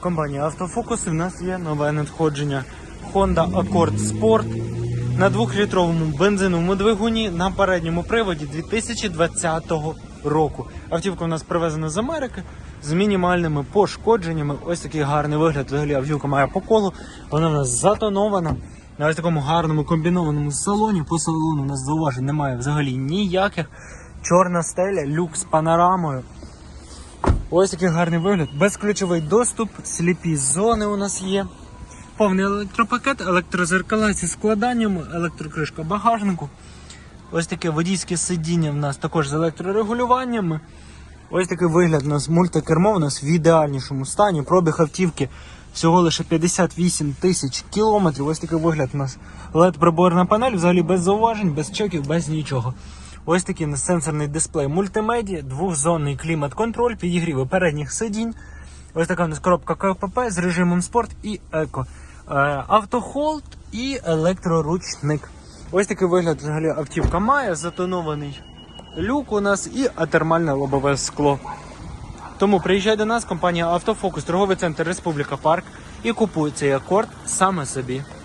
Компанія Автофокус. У нас є нове надходження Honda Accord Sport на 2-літровому бензиновому двигуні на передньому приводі 2020 року. Автівка у нас привезена з Америки з мінімальними пошкодженнями. Ось такий гарний вигляд. Взагалі автівка має по колу. Вона в нас затонована. На ось такому гарному комбінованому салоні. По салону у нас зауважень немає взагалі ніяких. Чорна стеля, люк з панорамою. Ось такий гарний вигляд. Безключовий доступ, сліпі зони у нас є. Повний електропакет, електрозеркала зі складанням, електрокришка багажнику. Ось таке водійське сидіння в нас також з електрорегулюваннями. Ось такий вигляд у нас мультикермо у нас в ідеальнішому стані. Пробіг автівки всього лише 58 тисяч кілометрів. Ось такий вигляд у нас led приборна панель, взагалі без зауважень, без чеків, без нічого. Ось такий сенсорний дисплей мультимедіа, двохзонний клімат-контроль, підігріви передніх сидінь. Ось така у нас коробка КПП з режимом спорт і еко. Е, Автохолд і електроручник. Ось такий вигляд взагалі автівка має, затонований люк у нас і атермальне лобове скло. Тому приїжджай до нас, компанія Автофокус, торговий центр Республіка Парк і купуй цей акорд саме собі.